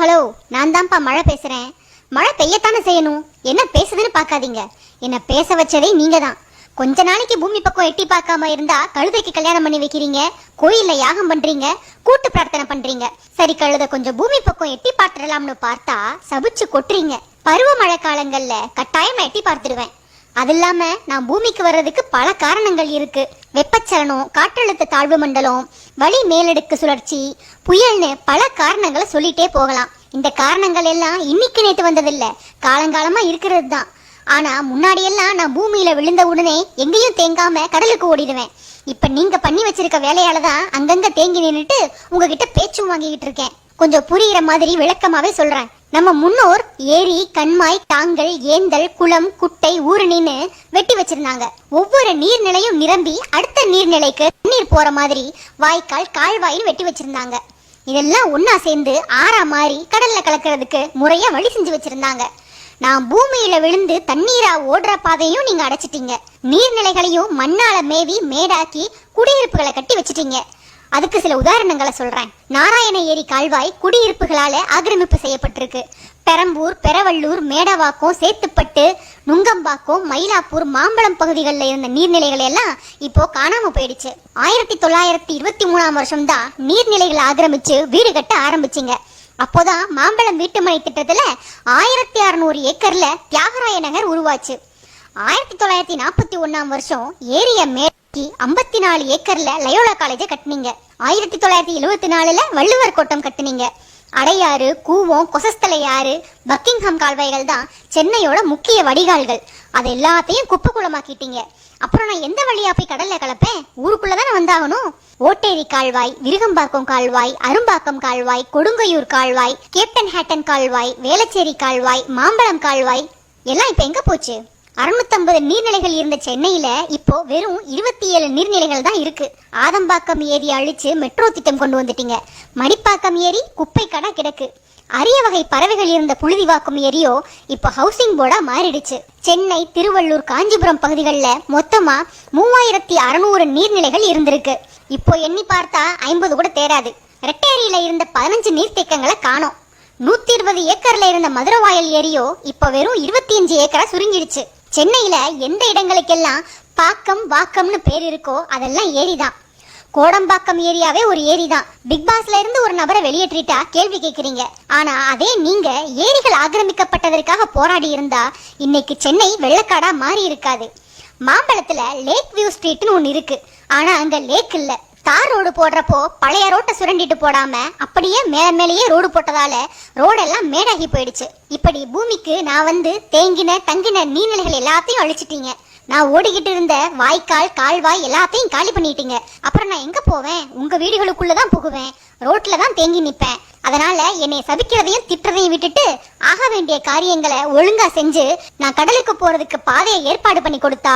Hello நான் தான்ப்பா மழை பேசுகிறேன் மழை பெய்யத்தானே செய்யணும்? என்ன பேசுதுன்னு பார்க்காதீங்க. என்னை பேச வச்சதே நீங்கள் தான் கொஞ்ச நாளைக்கு பூமி பக்கம் எட்டி பார்க்காம இருந்தா கழுதைக்கு கல்யாணம் பண்ணி வைக்கிறீங்க? கோயில்ல யாகம் பண்றீங்க? கூட்டு பிரார்த்தனை பண்றீங்க? சரி கழுத கொஞ்சம் பூமி பக்கம் எட்டி பார்த்துடலாம்னு பார்த்தா சபிச்சு கொட்டுறீங்க. பருவமழை காலங்கள்ல கட்டாயம் எட்டி பார்த்துடுவேன். அது இல்லாம நான் பூமிக்கு வர்றதுக்கு பல காரணங்கள் இருக்கு. வெப்பச்சலனம் காற்றழுத்த தாழ்வு மண்டலம் வழி மேலடுக்கு சுழற்சி புயல்னு பல காரணங்களை சொல்லிட்டே போகலாம். இந்த காரணங்கள் எல்லாம் இன்னைக்கு நேற்று வந்ததில்ல. காலங்காலமா இருக்கிறது தான் ஆனா முன்னாடியெல்லாம் நான் பூமியில விழுந்த உடனே எங்கேயும் தேங்காம கடலுக்கு ஓடிடுவேன். இப்ப நீங்க பண்ணி வச்சிருக்க வேலையால தான் அங்கங்க தேங்கி நின்றுட்டு உங்ககிட்ட பேச்சும் வாங்கிக்கிட்டு இருக்கேன். கொஞ்சம் புரியுற மாதிரி விளக்கமாவே சொல்றேன். நம்ம முன்னோர் ஏரி கண்மாய் தாங்கல் ஏந்தல் குளம் குட்டை ஊருணின்னு வெட்டி வச்சிருந்தாங்க. ஒவ்வொரு நீர்நிலையும் நிரம்பி அடுத்த நீர்நிலைக்கு தண்ணீர் போற மாதிரி வாய்க்கால் கால்வாயின்னு வெட்டி வச்சிருந்தாங்க. இதெல்லாம் ஒன்னா சேர்ந்து ஆறா மாறி கடல்ல கலக்கிறதுக்கு முறையா வழி செஞ்சு வச்சிருந்தாங்க. நான் பூமியில விழுந்து தண்ணீரா ஓடுற பாதையும் நீங்க அடைச்சிட்டீங்க. நீர்நிலைகளையும் மண்ணால மேவி மேடாக்கி குடியிருப்புகளை கட்டி வச்சிட்டீங்க. அதுக்கு சில உதாரணங்களை சொல்றேன். நாராயண ஏரி கால்வாய் குடியிருப்புகளால ஆக்கிரமிப்பு செய்யப்பட்டிருக்கு. பெரம்பூர் பெரவள்ளூர் மேடவாக்கம் சேத்துப்பட்டு நுங்கம்பாக்கம் மயிலாப்பூர் மாம்பழம் பகுதிகளில் இருந்த நீர்நிலைகள் எல்லாம் இப்போ காணாம போயிடுச்சு. ஆயிரத்தி தொள்ளாயிரத்தி இருபத்தி மூணாம் வருஷம் தான் நீர்நிலைகளை ஆக்கிரமிச்சு வீடு கட்ட ஆரம்பிச்சிங்க. அப்போதான் மாம்பழம் வீட்டுமனை திட்டத்துல ஆயிரத்தி அறுநூறு ஏக்கர்ல தியாகராய நகர் உருவாச்சு. ஆயிரத்தி தொள்ளாயிரத்தி நாற்பத்தி ஒன்னாம் வருஷம் ஏரிய மே மேற்கி ஐம்பத்தி நாலு ஏக்கர்ல லயோலா காலேஜை கட்டினீங்க. ஆயிரத்தி தொள்ளாயிரத்தி எழுபத்தி நாலுல வள்ளுவர் கோட்டம் கட்டுனீங்க. அடையாறு கூவம் கொசஸ்தலை ஆறு பக்கிங்ஹாம் கால்வாய்கள் தான் சென்னையோட முக்கிய வடிகால்கள். அது எல்லாத்தையும் குப்பை குளமாக்கிட்டீங்க அப்புறம் நான் எந்த வழியா போய் கடல்ல கலப்பேன்? ஊருக்குள்ள தானே வந்தாகணும்? ஓட்டேரி கால்வாய் விருகம்பாக்கம் கால்வாய் அரும்பாக்கம் கால்வாய் கொடுங்கையூர் கால்வாய் கேப்டன் ஹேட்டன் கால்வாய் வேளச்சேரி கால்வாய் மாம்பழம் கால்வாய். எல்லாம் இப்ப எங்க போச்சு? அறுநூத்தம்பது நீர்நிலைகள் இருந்த சென்னையில இப்போ வெறும் இருபத்தி ஏழு நீர்நிலைகள் தான் இருக்கு. ஆதம்பாக்கம் ஏரி அழிச்சு மெட்ரோ திட்டம் கொண்டு வந்துட்டீங்க. மடிப்பாக்கம் ஏரி குப்பை கடா கிடக்கு. அரிய வகை பறவைகள் இருந்த புழுதிவாக்கம் ஏரியோ இப்போ ஹவுசிங் போர்டா மாறிடுச்சு. சென்னை திருவள்ளூர் காஞ்சிபுரம் பகுதிகளில் மொத்தமா மூவாயிரத்தி அறுநூறு நீர்நிலைகள் இருந்திருக்கு. இப்போ எண்ணி பார்த்தா ஐம்பது கூட தேராது. ரெட்டேரியில இருந்த பதினஞ்சு நீர்த்தேக்கங்களை காணோம். நூத்தி இருபது ஏக்கர்ல இருந்த மதுரவாயல் ஏரியோ இப்போ வெறும் இருபத்தி அஞ்சு ஏக்கரா சுருங்கிடுச்சு. சென்னையில எந்த இடங்களுக்கெல்லாம் பாக்கம் வாக்கம்னு பேர் இருக்கோ அதெல்லாம் ஏரி தான் கோடம்பாக்கம் ஏரியாவே ஒரு ஏரி தான் பிக் பாஸ்ல இருந்து ஒரு நபரை வெளியேற்றிட்டா கேள்வி கேட்குறீங்க. ஆனா அதே நீங்க ஏரிகள் ஆக்கிரமிக்கப்பட்டதற்காக போராடி இருந்தா இன்னைக்கு சென்னை வெள்ளக்காடா மாறி இருக்காது. மாம்பழத்துல லேக் வியூ ஸ்ட்ரீட்னு ஒன்று இருக்கு. ஆனா அங்க லேக் இல்லை. தார் ரோடு போடுறப்போ பழைய ரோட்டை சுரண்டிட்டு போடாம அப்படியே மேல மேலேயே ரோடு போட்டதால ரோடெல்லாம் மேடாகி போயிடுச்சு. இப்படி பூமிக்கு நான் வந்து தேங்கின தங்கின நீர்நிலைகள் எல்லாத்தையும் அழிச்சிட்டீங்க. நான் ஓடிக்கிட்டு இருந்த வாய்க்கால் கால்வாய் எல்லாத்தையும் காலி பண்ணிட்டீங்க. அப்புறம் நான் எங்க போவேன்? உங்க வீடுகளுக்குள்ள தான் புகுவேன். ரோட்ல தான் தேங்கி நிப்பேன். அதனால என்னை சபிக்கிறதையும் திட்டுறதையும் விட்டுட்டு ஆக வேண்டிய காரியங்களை ஒழுங்கா செஞ்சு நான் கடலுக்கு போறதுக்கு பாதையை ஏற்பாடு பண்ணி கொடுத்தா